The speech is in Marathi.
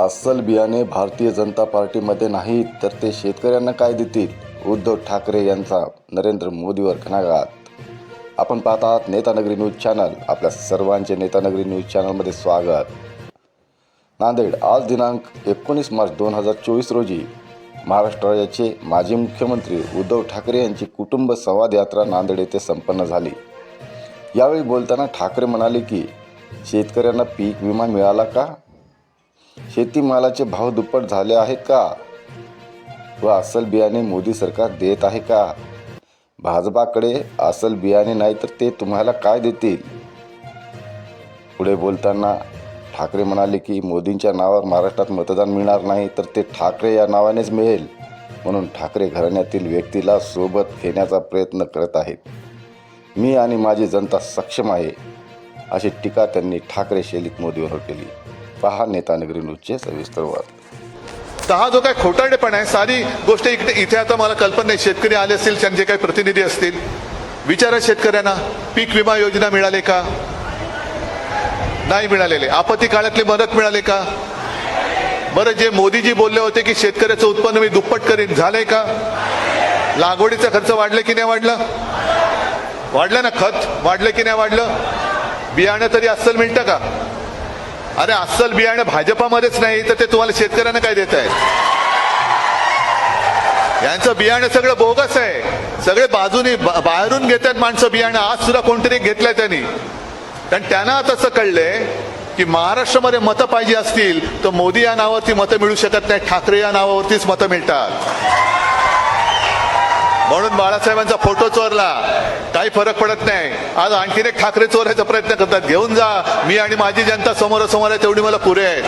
अस्सल बियाणे भारतीय जनता पार्टीमध्ये नाहीत तर ते शेतकऱ्यांना काय देतील? उद्धव ठाकरे यांचा नरेंद्र मोदीवर घणाघात. आपण पाहत आहात नेतानगरी न्यूज चॅनल. आपल्या सर्वांचे नेतानगरी न्यूज चॅनलमध्ये स्वागत. नांदेड आज दिनांक एकोणीस मार्च दोन हजार चोवीस रोजी महाराष्ट्र राज्याचे माजी मुख्यमंत्री उद्धव ठाकरे यांची कुटुंब संवाद यात्रा नांदेड येथे संपन्न झाली. यावेळी बोलताना ठाकरे म्हणाले की शेतकऱ्यांना पीक विमा मिळाला का? शेतीमालाचे भाव दुप्पट झाले आहेत का? व अस्सल बियाणे मोदी सरकार देत आहे का? भाजपाकडे अस्सल बियाणे नाही तर ते तुम्हाला काय देतील? पुढे बोलताना ठाकरे म्हणाले की मोदींच्या नावावर महाराष्ट्रात मतदान मिळणार नाही तर ते ठाकरे या नावानेच मिळेल म्हणून ठाकरे घराण्यातील व्यक्तीला सोबत घेण्याचा प्रयत्न करत आहेत. मी आणि माझी जनता सक्षम आहे अशी टीका त्यांनी ठाकरे शैलीत मोदीवर केली. पहा नेतानगरी न्यूजचे सविस्तर वाद. तर हा जो काय खोटारडेपणा आहे सारी गोष्ट इकडे इथे आता मला कल्पना नाही शेतकरी आले असतील त्यांचे काही प्रतिनिधी असतील विचारा शेतकऱ्यांना पीक विमा योजना मिळाले का? नाही मिळालेले. आपत्ती काळातली मदत मिळाले का? बरं जे मोदीजी बोलले होते की शेतकऱ्याचं उत्पन्न मी दुप्पट करीन झालंय का? लागवडीचा खर्च वाढले की नाही वाढलं? वाढलं ना खत? वाढलं की नाही वाढलं? बियाणं तरी अस्सल मिळतं का? अरे अस्सल बियाणं भाजपामध्येच नाही तर ते तुम्हाला शेतकऱ्यांना काय देत आहेत यांचं बियाणं सगळं बोगस आहे. सगळे बाजूनी बाहेरून घेतात माणसं बियाणं. आज सुद्धा कोणतरी घेतलंय त्यांनी. कारण त्यांना आता असं कळलंय की महाराष्ट्रामध्ये मतं पाहिजे असतील तर मोदी या नावावरती मतं मिळू शकत नाही ठाकरे या नावावरतीच मतं मिळतात. म्हणून बाळासाहेबांचा फोटो चोरला. काही फरक पडत नाही. आज आणखीन एक ठाकरे चोरायचा प्रयत्न करतात. घेऊन जा. मी आणि माझी जनता समोरासमोर आहे तेवढी मला पुरे आहे